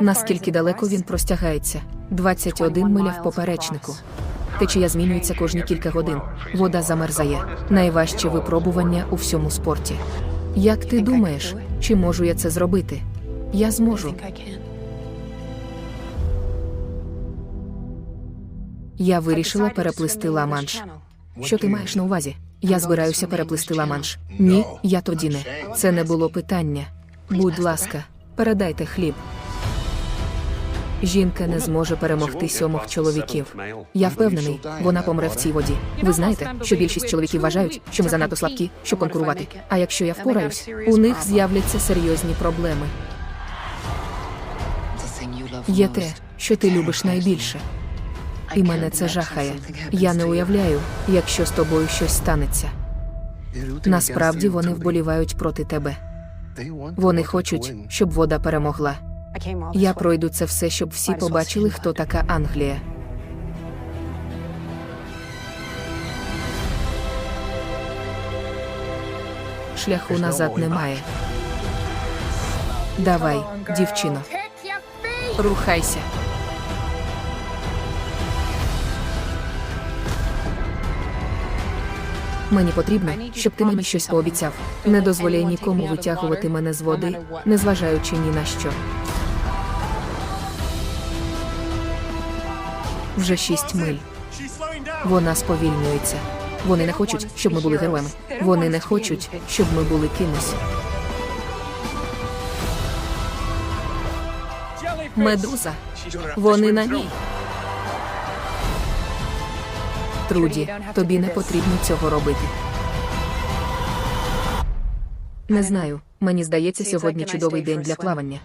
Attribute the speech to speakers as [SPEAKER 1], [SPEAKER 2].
[SPEAKER 1] Наскільки далеко він простягається? 21 миля в поперечнику. Течія змінюється кожні кілька годин. Вода замерзає. Найважче випробування у всьому спорті. Як ти думаєш, чи можу я це зробити? Я зможу. Я вирішила переплисти Ла-Манш. Що ти маєш на увазі? Я збираюся переплисти Ла-Манш. Ні, я тоді не. Це не було питання. Будь ласка, передайте хліб. Жінка не зможе перемогти сьомох чоловіків. Я впевнений, вона помре в цій воді. Ви знаєте, що більшість чоловіків вважають, що ми занадто слабкі, щоб конкурувати. А якщо я впораюсь, у них з'являться серйозні проблеми. Є те, що ти любиш найбільше. І мене це жахає. Я не уявляю, якщо з тобою щось станеться. Насправді вони вболівають проти тебе. Вони хочуть, щоб вода перемогла. Я пройду це все, щоб всі побачили, хто така Англія. Шляху назад немає. Давай, дівчино, рухайся. Мені потрібно, щоб ти мені щось пообіцяв. Не дозволяй нікому витягувати мене з води, незважаючи ні на що. Вже шість миль. Вона сповільнюється. Вони не хочуть, щоб ми були героями. Вони не хочуть, щоб ми були кимось. Медуза. Вони на ній. Труді, тобі не потрібно цього робити. Не знаю. Мені здається, сьогодні чудовий день для плавання.